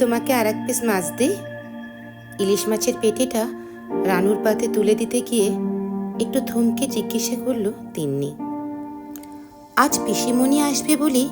তোমাকে আর এক পিস মাছ দিই? ইলিশ মাছের পেটিটা রানুর পাতে তুলে দিতে গিয়ে একটু থমকে জিজ্ঞাসা করল তিন্নি। আজ পিসিমণি আসবে বলি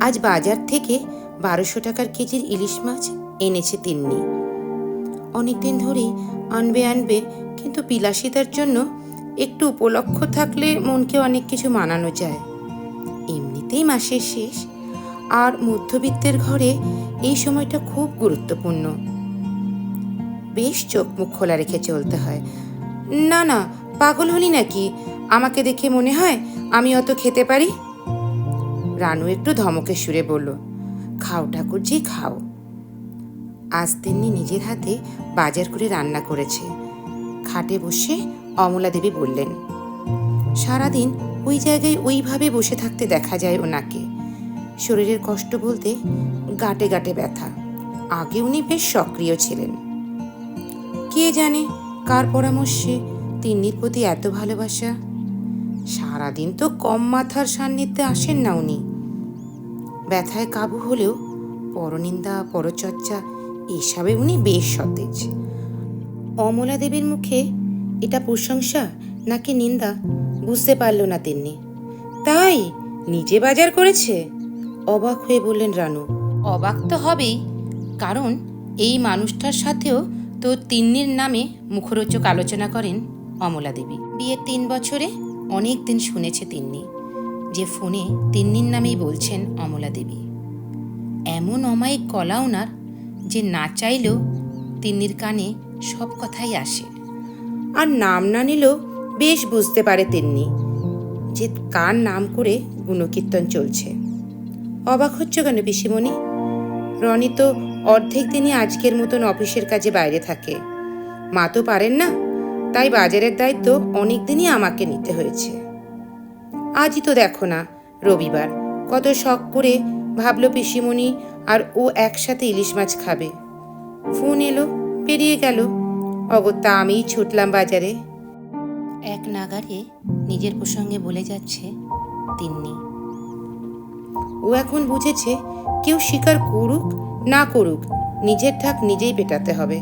আজ বাজার থেকে বারোশো টাকার কেজির ইলিশ মাছ এনেছে তিন্নি। অনেকদিন ধরেই আনবে আনবে কিন্তু বিলাসিতার জন্য একটু উপলক্ষ থাকলে মনকে অনেক কিছু মানানো যায়। এমনিতেই মাসের শেষ, আর মধ্যবিত্তের ঘরে এই সময়টা খুব গুরুত্বপূর্ণ। বেশ চোখ মুখ খোলা রেখে চলতে হয়। না না, পাগল হলি নাকি? আমাকে দেখে মনে হয় আমি অত খেতে পারি? রানু একটু ধমকে সুরে বলল, খাও ঠাকুরজি খাও। আজ তেমনি নিজের হাতে বাজার করে রান্না করেছে। খাটে বসে অমলা দেবী বললেন, সারাদিন ওই জায়গায় ওইভাবে বসে থাকতে দেখা যায় ওনাকে। শরীরের কষ্ট বলতে গাটে গাটে ব্যথা। আগে উনি বেশ সক্রিয় ছিলেন। কে জানে কার পরামর্শে তিন্নির প্রতি এত ভালোবাসা? সারাদিন তো কম মাথার সান্নিধ্যে আসেন না উনি। ব্যথায় কাবু হলেও পরনিন্দা, পরচর্চা এসবে উনি বেশ সতেজ। অমলা দেবীর মুখে এটা প্রশংসা নাকি নিন্দা বুঝতে পারল না তিন্নি। তাই নিজে বাজার করেছে? অবাক হয়ে বললেন রানু। অবাক তো হবেই, কারণ এই মানুষটার সাথেও তো তিন্নির নামে মুখরোচক আলোচনা করেন অমলা দেবী। বিয়ের তিন বছরে অনেক দিন শুনেছে তিন্নি, যে ফোনে তিন্নির নামেই বলছেন অমলা দেবী। এমন অমায়িক কলা ওনার যে না চাইলেও তিন্নির কানে সব কথাই আসে। আর নাম না নিলেও বেশ বুঝতে পারে তিন্নি যে কার নাম করে গুণকীর্তন চলছে। অবাক হচ্ছ কেন পিসিমণি? রনি তো অর্ধেক দিনই আজকের মতন অফিসের কাজে বাইরে থাকে। মা তো পারেন না, তাই বাজারের দায়িত্ব অনেক দিনই আমাকে নিতে হয়েছে। আজই তো দেখো না, রবিবার। কত শখ করে ভাবলো পিসিমণি আর ও একসাথে ইলিশ মাছ খাবে। ফোন এলো, পেরিয়ে গেল। অগত্যা আমিই ছুটলাম বাজারে। এক নাগারে নিজের প্রসঙ্গে বলে যাচ্ছে তিন্নি। ও এখন বুঝেছে কেউ স্বীকার করুক, না করুক, নিজের ঠাক নিজেই পেটাতে হবে।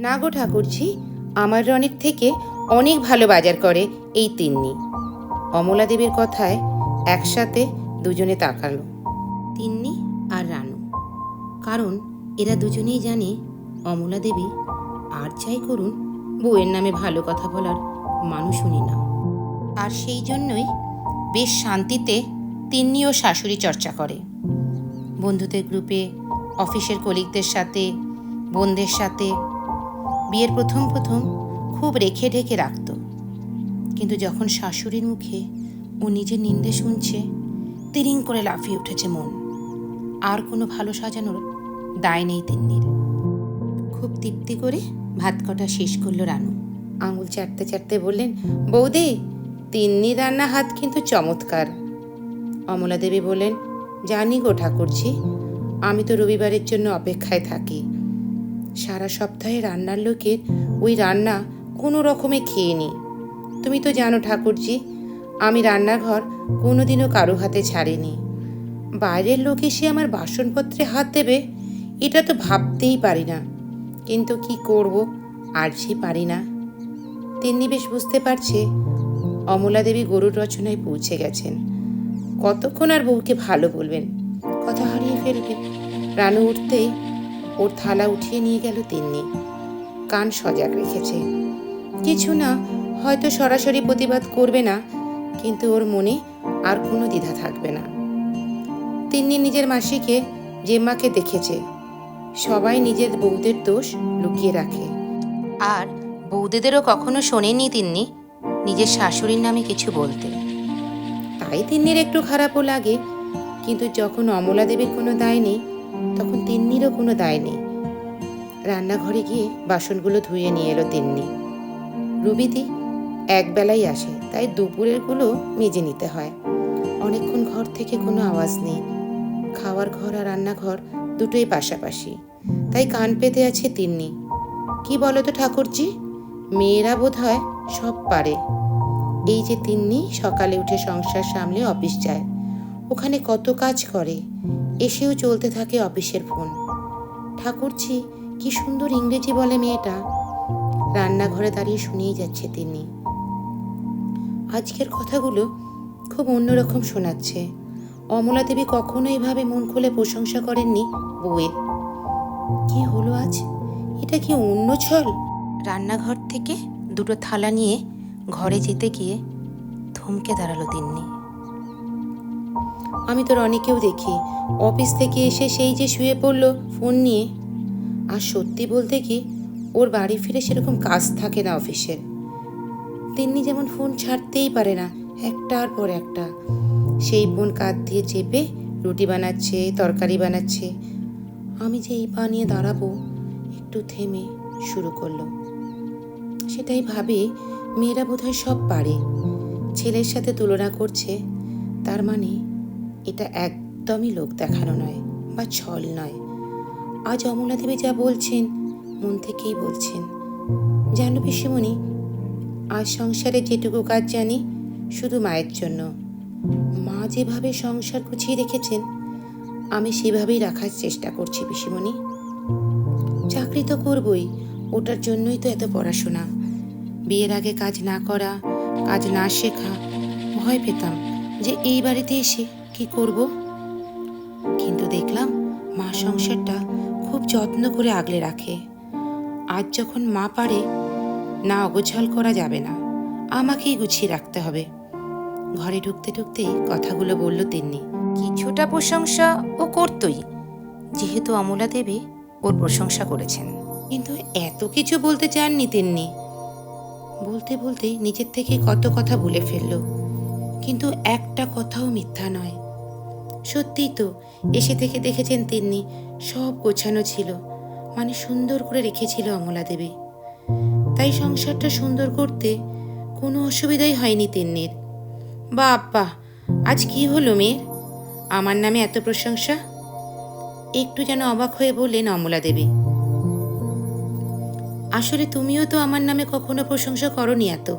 না গো ঠাকুরজি, আমার রনির থেকে অনেক ভালো বাজার করে এই তিন্নি। অমলা দেবীর কথায় একসাথে দুজনে তাকালো, তিন্নি আর রানু। কারণ এরা দুজনেই জানে অমলা দেবী আর চাই করুন, বউয়ের নামে ভালো কথা বলার মানুষ উনি না। আর সেই জন্যই বেশ শান্তিতে তিন্নি ও শাশুড়ি চর্চা করে। বন্ধুদের গ্রুপে, অফিসের কলিগদের সাথে, বোনদের সাথে। বিয়ের প্রথম প্রথম খুব রেখে ঢেকে রাখত। কিন্তু যখন শাশুড়ির মুখে ও নিজের নিন্দে শুনছে, তিরিং করে লাফিয়ে উঠেছে মন। আর কোনো ভালো সাজানোর দায় নেই তিন্নির। খুব তৃপ্তি করে ভাত কটা শেষ করল রানু। আঙুল চাটতে চাটতে বললেন, বৌদি, তিন্নি রান্না হাত কিন্তু চমৎকার। অমলা দেবী বললেন, জানি গো ঠাকুরজি, আমি তো রবিবারের জন্য অপেক্ষায় থাকি। সারা সপ্তাহে রান্নার লোকের ওই রান্না কোনো রকমে খেয়ে নিই তুমি তো জানো ঠাকুরজি, আমি রান্নাঘর কোনোদিনও কারও হাতে ছাড়িনি। বাইরের লোক এসে আমার বাসনপত্রে হাত দেবে, এটা তো ভাবতেই পারি না। কিন্তু কি করব, আর সে পারি না। তিন্নি বেশ বুঝতে পারছে, অমলা দেবী গরুর রচনায় পৌঁছে গেছেন। কতক্ষণ আর বউকে ভালো বলবেন? কথা হারিয়ে ফেলবেন রানু উঠতেই ওর থালা উঠিয়ে নিয়ে গেল তিন্নি। কান সজাগ রেখেছে। কিছু না, হয়তো সরাসরি প্রতিবাদ করবে না, কিন্তু ওর মনে আর কোনো দ্বিধা থাকবে না। তিন্নি নিজের মাসিকে, জেম্মাকে দেখেছে। সবাই নিজের বউদের দোষ লুকিয়ে রাখে। আর বৌদিদেরও কখনো শোনেনি তিন্নি? নিজের শাশুড়ির নামে কিছু বলতে। তাই তিন্নির একটু খারাপও লাগে। কিন্তু যখন অমলা দেবীর কোনো দায় নেই, তখন তিন্নিরও কোনো দায় নেই। রান্নাঘরে গিয়ে বাসনগুলো ধুয়ে নিয়ে এলো তিন্নি। রুবিদি একবেলাই আসে, তাই দুপুরেরগুলো মেজে নিতে হয়। অনেকক্ষণ ঘর থেকে কোনো আওয়াজ নেই। খাওয়ার ঘর আর রান্নাঘর দুটোই পাশাপাশি। তাই কান পেতে আছে তিন্নি। কি বলো তো ঠাকুরজি? মেয়েরা বোধ হয় সব পারে। এই যে তিন্নি সকালে উঠে সংসার সামলে অফিস যায়। ওখানে কত কাজ করে। এসেও চলতে থাকে অফিসের ফোন। ঠাকুরছি কি সুন্দর ইংরেজি বলে মেয়েটা। রান্নাঘরে দাঁড়িয়ে শুনেই যাচ্ছে তিনি আজকের কথাগুলো খুব অন্যরকম শোনাচ্ছে। অমলা দেবী কখনো এভাবে মন খুলে প্রশংসা করেননি বউয়ের। কি হলো আজ? এটা কি অন্য ছল? রান্নাঘর থেকে দুটো থালা নিয়ে ঘরে যেতে গিয়ে থমকে দাঁড়াল তিন্নি। আমি তোর অনেকেও দেখি। অফিস থেকে এসে সেই যে শুয়ে পড়ল ফোন নিয়ে। আর সত্যি বলতে কি, ওর বাড়ি ফিরে সেরকম কাজ থাকে না অফিসের। তিন্নি যেমন ফোন ছাড়তেই পারে না, একটার পর একটা। সেই ফোন কাঁধ দিয়ে চেপে রুটি বানাচ্ছে, তরকারি বানাচ্ছে। আমি যে এই পা নিয়ে দাঁড়াবো, একটু থেমে শুরু করল। সেটাই ভাবে মেয়েরা বোধহয় সব পারে। ছেলের সাথে তুলনা করছে, তার মানে এটা একদমই লোক দেখানো নয় বা ছল নয়। আজ অমলা দেবী যা বলছেন, মন থেকেই বলছেন। জানো পিসিমণি, আজ সংসারে যেটুকু কাজ জানি, শুধু মায়ের জন্য। মা যেভাবে সংসার গুছিয়ে রেখেছেন, আমি সেভাবেই রাখার চেষ্টা করছি পিসিমণি। চাকরি তো করবই, ওটার জন্যই তো এত পড়াশোনা। বিয়ের আগে কাজ না করা কাজ না শেখা ভয় পেতাম যে এই বাড়িতে এসে কি করব। কিন্তু দেখলাম মা সংসারটা খুব যত্ন করে আগলে রাখে। আজ যখন মা পারে না অগোছাল করা যাবে না আমাকেই গুছিয়ে রাখতে হবে। ঘরে ঢুকতে ঢুকতেই কথাগুলো বলল তিন্নি। কিছুটা প্রশংসা ও করতই যেহেতু অমলা দেবী ওর প্রশংসা করেছেন। কিন্তু এত কিছু বলতে চাননি তিন্নি। বলতে বলতে নিজের থেকে কত কথা ভুলে ফেলল। কিন্তু একটা কথাও মিথ্যা নয়। সত্যিই তো, এসে থেকে দেখেছেন তিন্নি, সব গোছানো ছিল। মানে সুন্দর করে রেখেছিল অমলা দেবী। তাই সংসারটা সুন্দর করতে কোনো অসুবিধাই হয়নি তিন্নির। বাপ্পা, আজ কি হলো মেয়ের? আমার নামে এত প্রশংসা? একটু যেন অবাক হয়ে বললেন অমলা দেবী। আসলে তুমিও তো আমার নামে কখনো প্রশংসা করনি এত।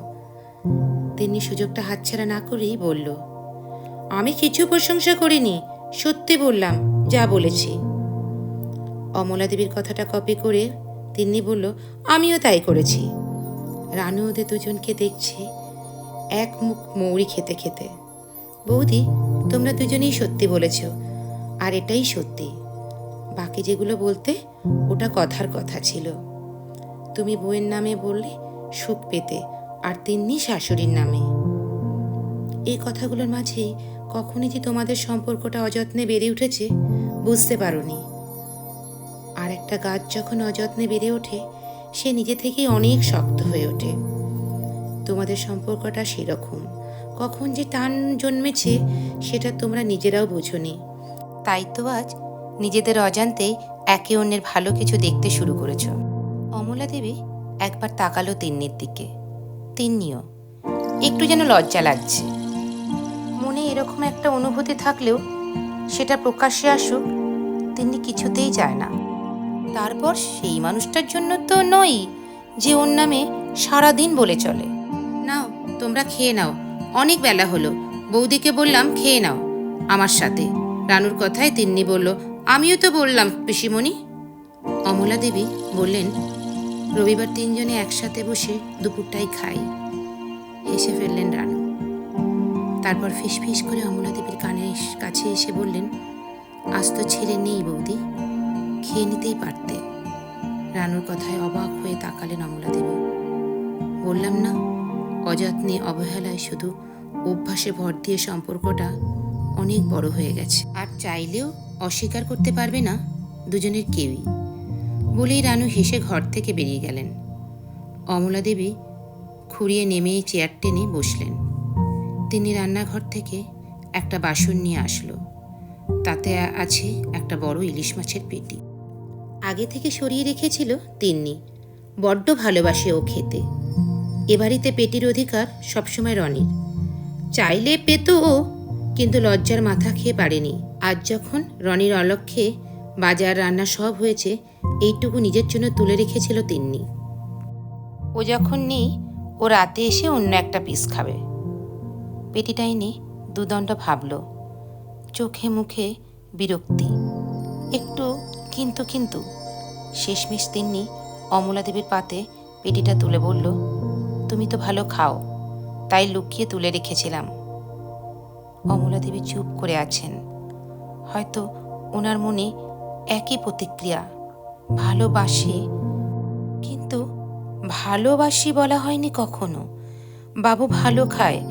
তিনি সুযোগটা হাতছাড়া না করেই বলল, আমি কিছু প্রশংসা করিনি, সত্যি বললাম, যা বলেছি। অমলা দেবীর কথাটা কপি করে তিনি বলল, আমিও তাই করেছি। রানু ওদের দুজনকে দেখছে, এক মুখ মৌরি খেতে খেতে। বৌদি, তোমরা দুজনেই সত্যি বলেছ, আর এটাই সত্যি। বাকি যেগুলো বলতে, ওটা কথার কথা ছিল। তুমি বউয়ের নামে বললে সুখ পেতে, আর তিন্নি শাশুড়ির নামে। এই কথাগুলোর মাঝেই কখনই যে তোমাদের সম্পর্কটা অযত্নে বেড়ে উঠেছে, বুঝতে পারোনি। আর একটা গাছ যখন অযত্নে বেড়ে ওঠে, সে নিজে থেকেই অনেক শক্ত হয়ে ওঠে। তোমাদের সম্পর্কটা সেরকম। কখন যে টান জন্মেছে, সেটা তোমরা নিজেরাও বোঝনি। তাই তো আজ নিজেদের অজান্তেই একে অন্যের ভালো কিছু দেখতে শুরু করেছ। অমলা দেবী একবার তাকালো তিন্নির দিকে। তিন্নিও, একটু যেন লজ্জা লাগছে। মনে এরকম একটা অনুভূতি থাকলেও সেটা প্রকাশ্যে আসুক তিনি কিছুতেই চায় না। তারপর সেই মানুষটার জন্য তো নয় যে ওর নামে সারাদিন বলে চলে। নাও, তোমরা খেয়ে নাও, অনেক বেলা হলো। বৌদিকে বললাম, খেয়ে নাও আমার সাথে। রানুর কথায় তিন্নি বলল, আমিও তো বললাম, পিসিমণি। অমলা দেবী বললেন রবিবার তিনজনে একসাথে বসে দুপুরটাই খাই। হেসে ফেললেন রানু। তারপর ফিস ফিস করে অমলা দেবীর কানে এস- কাছে এসে বললেন, আজ তো ছেলে নেই বৌদি, খেয়ে নিতেই পারতে। রানুর কথায় অবাক হয়ে তাকালেন অমলা দেবী বললাম না, অযত্নে, অবহেলায় শুধু অভ্যাসে ভর দিয়ে সম্পর্কটা অনেক বড় হয়ে গেছে। আর চাইলেও অস্বীকার করতে পারবে না দুজনের কেউই। বলেই রানু হেসে ঘর থেকে বেরিয়ে গেলেন। অমলা দেবী খুঁড়িয়ে নেমে চেয়ার টেনে বসলেন। তিনি রান্নাঘর থেকে একটা বাসন নিয়ে আসলো। তাতে আছে একটা বড় ইলিশ মাছের পেটি। আগে থেকে সরিয়ে রেখেছিল তিন্নি। বড্ড ভালোবাসে ও খেতে। এ বাড়িতে পেটির অধিকার সবসময় রনির। চাইলে পেত ও, কিন্তু লজ্জার মাথা খেয়ে পারেনি। আজ যখন রনির অলক্ষ্যে বাজার রান্না সব হয়েছে এইটুকু নিজের জন্য তুলে রেখেছিল তিন্নি। ও যখন নেই, ও রাতে এসে অন্য একটা পিস খাবে। পেটিটা এনে দুদণ্ড ভাবল। চোখে মুখে বিরক্তি। একটু কিন্তু কিন্তু। শেষমেশ তিন্নি অমলা দেবীর পাতে পেটিটা তুলে বলল, তুমি তো ভালো খাও, তাই লুকিয়ে তুলে রেখেছিলাম। অমলা দেবী চুপ করে আছেন। হয়তো ওনার মনে একই প্রতিক্রিয়া ভালোবাসে। কিন্তু ভালোবাসি বলা হয়নি কখনো। বাবু ভালো খায়।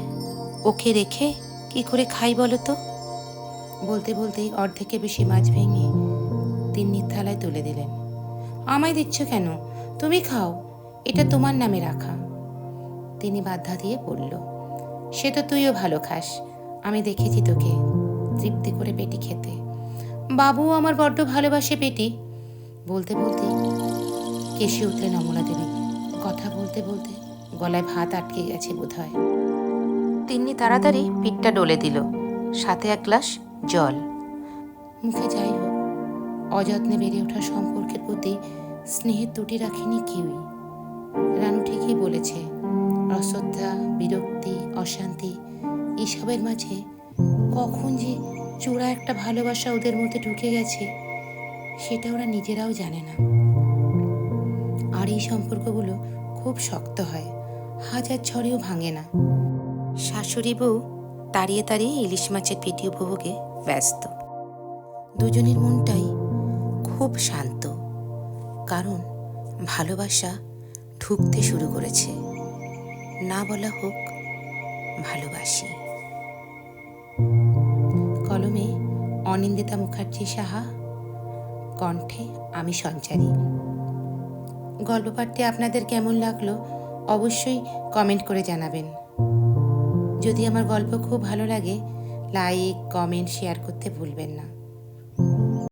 ওকে রেখে কি করে খাই বলো তো? বলতে বলতেই অর্ধেকে বেশি মাছ ভেঙে তিন্নির থালায় তুলে দিলেন। আমায় দিচ্ছ কেন? তুমি খাও। এটা তোমার নামে রাখা। তিনি বাধা দিয়ে বলল, সে তো তুইও ভালো খাস। আমি দেখেছি তোকে। তৃপ্তি করে পেটি খেতে। বাবু আমার বড্ড ভালোবাসে পেটি। বলতে বলতে কেশে উঠলেন অমলা দেবী। কথা বলতে বলতে গলায় ভাত আটকে গেছে বোধ হয় তিন্নি তাড়াতাড়ি পিঠটা ডলে দিল। সাথে এক গ্লাস জল। মুখে যাই হোক অযত্নে বেড়ে ওঠা সম্পর্কের প্রতি স্নেহের ত্রুটি রাখেনি কেউই। রানু ঠিকই বলেছে অশ্রদ্ধা বিরক্তি অশান্তি এসবের মাঝে কখন যে চূড়া একটা ভালোবাসা ওদের মধ্যে ঢুকে গেছে সেটা ওরা নিজেরাও জানে না। আর এই সম্পর্কগুলো খুব শক্ত হয়। হাজার ঝড়েও ভাঙে না। শাশুড়ি বউ তাড়িয়ে তাড়িয়ে ইলিশ মাছের পিটি উপভোগে ব্যস্ত। দুজনের মনটাই খুব শান্ত। কারণ ভালোবাসা ঢুকতে শুরু করেছে। না বলা হোক, ভালোবাসি। কলমে অনিন্দিতা মুখার্জি সাহা কণ্ঠে আমি সঞ্চারী। গল্প পাঠতে আপনাদের কেমন লাগল অবশ্যই কমেন্ট করে জানাবেন। যদি আমার গল্প খুব ভালো লাগে, লাইক, কমেন্ট, শেয়ার করতে ভুলবেন না।